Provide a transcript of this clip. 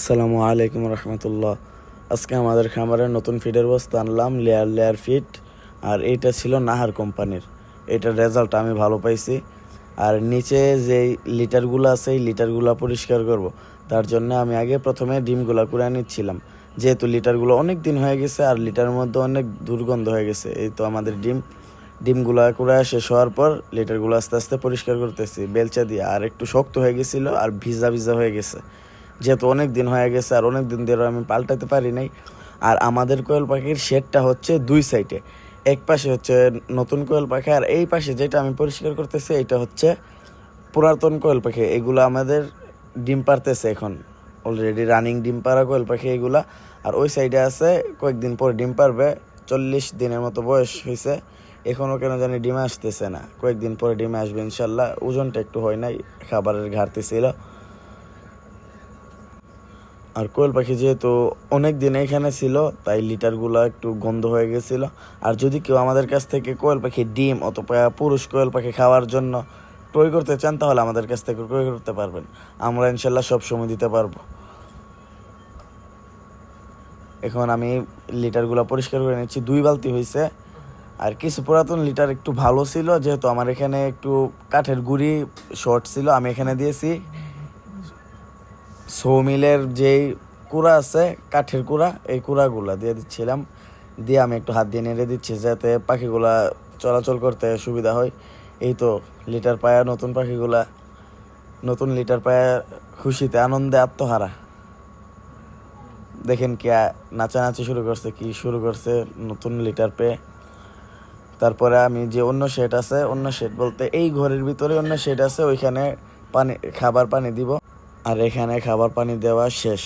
আসসালামু আলাইকুম রহমতুল্লাহ। আজকে আমাদের খামারে নতুন ফিডের বস্তা আনলাম লেয়ার লেয়ার ফিট আর এইটা ছিল নাহার কোম্পানির। এটার রেজাল্ট আমি ভালো পাইছি। আর নিচে যে লিটারগুলো আছে, এই লিটারগুলো পরিষ্কার করব। তার জন্য আমি আগে প্রথমে ডিমগুলো করে নিচ্ছিলাম। যেহেতু লিটারগুলো অনেক দিন হয়ে গেছে, আর লিটারের মধ্যে অনেক দুর্গন্ধ হয়ে গেছে, এই তো আমাদের ডিম। ডিমগুলো করে শেষ হওয়ার পর লিটারগুলো আস্তে আস্তে পরিষ্কার করতেছি, বেলচা দিয়ে। আর একটু শক্ত হয়ে গেছিল, আর ভিজা ভিজা হয়ে গেছে। যেহেতু অনেক দিন হয়ে গেছে আর অনেক দিন ধরে আমি পাল্টাতে পারি নাই। আর আমাদের কোয়েল পাখির শেডটা হচ্ছে দুই সাইডে। এক পাশে হচ্ছে নতুন কোয়েল পাখি আর এই পাশে যেটা আমি পরিষ্কার করতেছি, এটা হচ্ছে পুরাতন কোয়েল পাখি। এগুলো আমাদের ডিম পারতেছে এখন। অলরেডি রানিং ডিম পাড়া কোয়েল পাখি এগুলা। আর ওই সাইডে আছে, কয়েকদিন পরে ডিম পারবে চল্লিশ দিনের মতো বয়স হয়েছে। এখনও কেন জানি ডিমে আসতেছে না। কয়েকদিন পরে ডিমে আসবে, ইনশাল্লাহ। ওজনটা একটু হয় নাই, খাবারের ঘাটতি ছিল। আর কোয়েল পাখি যেহেতু অনেক দিন এখানে ছিল, তাই লিটারগুলো একটু গন্ধ হয়ে গেছিল। আর যদি কেউ আমাদের কাছ থেকে কোয়েল পাখি ডিম অথবা পুরুষ কোয়েল পাখি খাওয়ার জন্য ক্রয় করতে চান, তাহলে আমাদের কাছ থেকে ক্রয় করতে পারবেন। আমরা ইনশাল্লাহ সব সময় দিতে পারব। এখন আমি লিটারগুলো পরিষ্কার করে নিচ্ছি। দুই বালতি হয়েছে আর কিছু পুরাতন লিটার একটু ভালো ছিল, যেহেতু আমার এখানে একটু কাঠের গুড়ি শর্ট ছিল, আমি এখানে দিয়েছি। সৌমিলের যেই কুড়া আছে, কাঠের কুড়া, এই কুড়াগুলা দিয়ে দিচ্ছিলাম। দিয়ে আমি একটু হাত দিয়ে নেড়ে দিচ্ছি যাতে পাখিগুলা চলাচল করতে সুবিধা হয়। এই তো লিটার পায়া নতুন পাখিগুলা, নতুন লিটার পায়া খুশিতে, আনন্দে আত্মহারা। দেখেন কি, নাচানাচি শুরু করছে, কি শুরু করছে নতুন লিটার পেয়ে। তারপরে আমি যে অন্য শেড আছে, অন্য শেড বলতে এই ঘরের ভিতরে অন্য শেড আছে, ওইখানে পানি, খাবার পানি দিব। আর এখানে খাবার পানি দেওয়া শেষ।